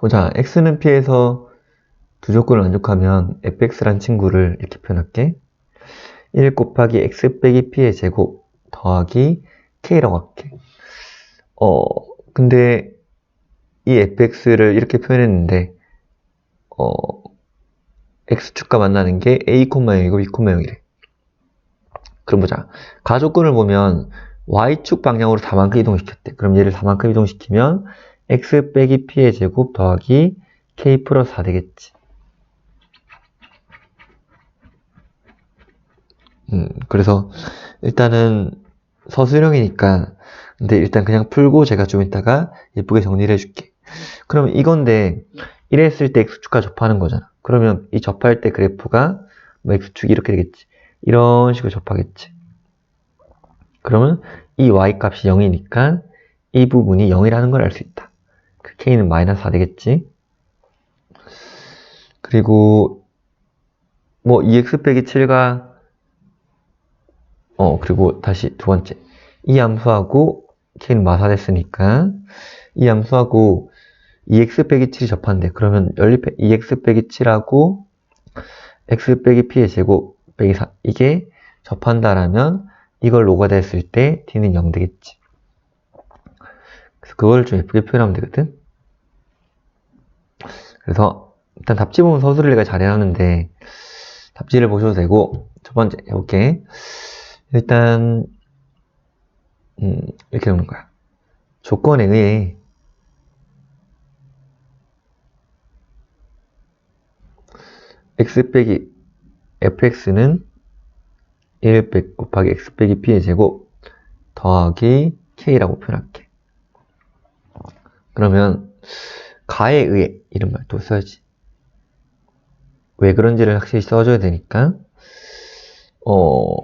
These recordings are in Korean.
보자. x는 p에서 두 조건을 만족하면 fx란 친구를 이렇게 표현할게. 1 곱하기 x 빼기 p의 제곱 더하기 k라고 할게. 어, 근데 이 fx를 이렇게 표현했는데, 어, x축과 만나는 게 a, 0이고 b, 0이래. 그럼 보자. 가조건을 보면 y축 방향으로 4만큼 이동시켰대. 그럼 얘를 4만큼 이동시키면 x 빼기 p의 제곱 더하기 k 플러스 4 되겠지. 음, 그래서 일단은 서술형이니까 근데 일단 그냥 풀고 제가 좀 이따가 예쁘게 정리를 해줄게. 그러면 이건데 이랬을 때 x축과 접하는 거잖아. 그러면 이 접할 때 그래프가 뭐 x축이 이렇게 되겠지. 이런 식으로 접하겠지. 그러면 이 y 값이 0이니까 이 부분이 0이라는 걸 알 수 있다. 그 k는 마이너스 4 되겠지. 그리고 뭐 2x 빼기 7과 어 그리고 다시 두 번째 이 함수하고 k는 마사 됐으니까 이 함수하고 2x 빼기 7이 접한대. 그러면 연립해 2x 빼기 7하고 x 빼기 p의 제곱 빼기 4 이게 접한다라면 이걸 녹아냈을 때 d는 0 되겠지. 그래서 그걸 좀 예쁘게 표현하면 되거든. 그래서 일단 답지 보면 서술을 잘 해놨는데 답지를 보셔도 되고 첫 번째 해볼게. 일단 음, 이렇게 놓는 거야. 조건에 의해 x 빼기 fx는 1 빼기 곱하기 x 빼기 p의 제곱 더하기 k라고 표현할게. 그러면 가에 의해 이런 말또 써야지. 왜 그런지를 확실히 써줘야 되니까 어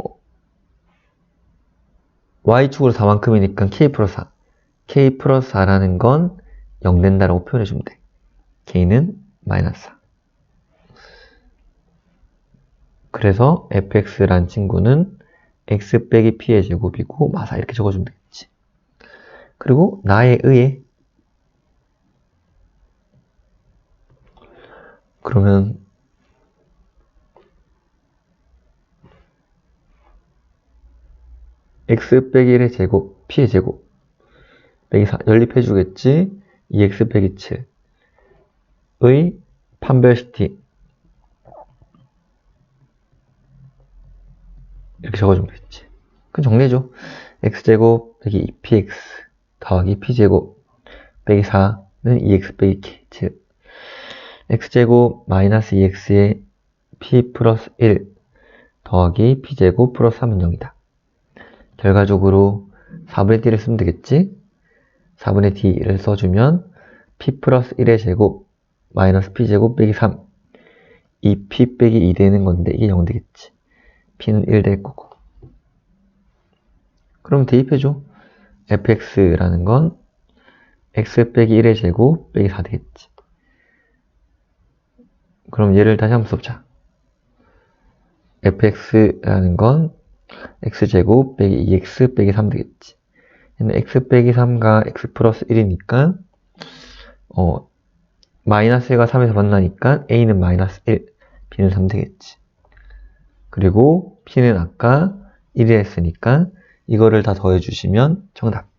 y축으로 4만큼이니까 k 플러스 4 k 플러스 4라는 건 0 된다라고 표현해 주면 돼. k는 마이너스 4 그래서 fx란 친구는 x 빼기 p의 제곱이고 마사 이렇게 적어주면 되겠지. 그리고 나에 의해 그러면 x 빼기 1의 제곱 p의 제곱 빼기 4 연립해 주겠지. 2x 빼기 7의 판별시티 이렇게 적어주면 되겠지. 그럼 정리해줘. x제곱 빼기 2px 더하기 p제곱 빼기 4는 2x 빼기 7 x제곱 마이너스 2x에 p 플러스 1 더하기 p제곱 플러스 3은 0이다. 결과적으로 4분의 d를 쓰면 되겠지? 4분의 d를 써주면 p 플러스 1의 제곱 마이너스 p제곱 빼기 3 2p 빼기 2 되는 건데 이게 0 되겠지. p는 1 될 거고. 그럼 대입해줘. fx라는 건 x 빼기 1의 제곱 빼기 4 되겠지. 그럼 얘를 다시 한번 써보자. fx라는 건 x제곱 빼기 2x 빼기 3 되겠지. 얘는 x 빼기 3가 x 플러스 1이니까 어 마이너스 1과 3에서 만나니까 a는 마이너스 1, b는 3 되겠지. 그리고 p는 아까 1이 했으니까 이거를 다 더해주시면 정답.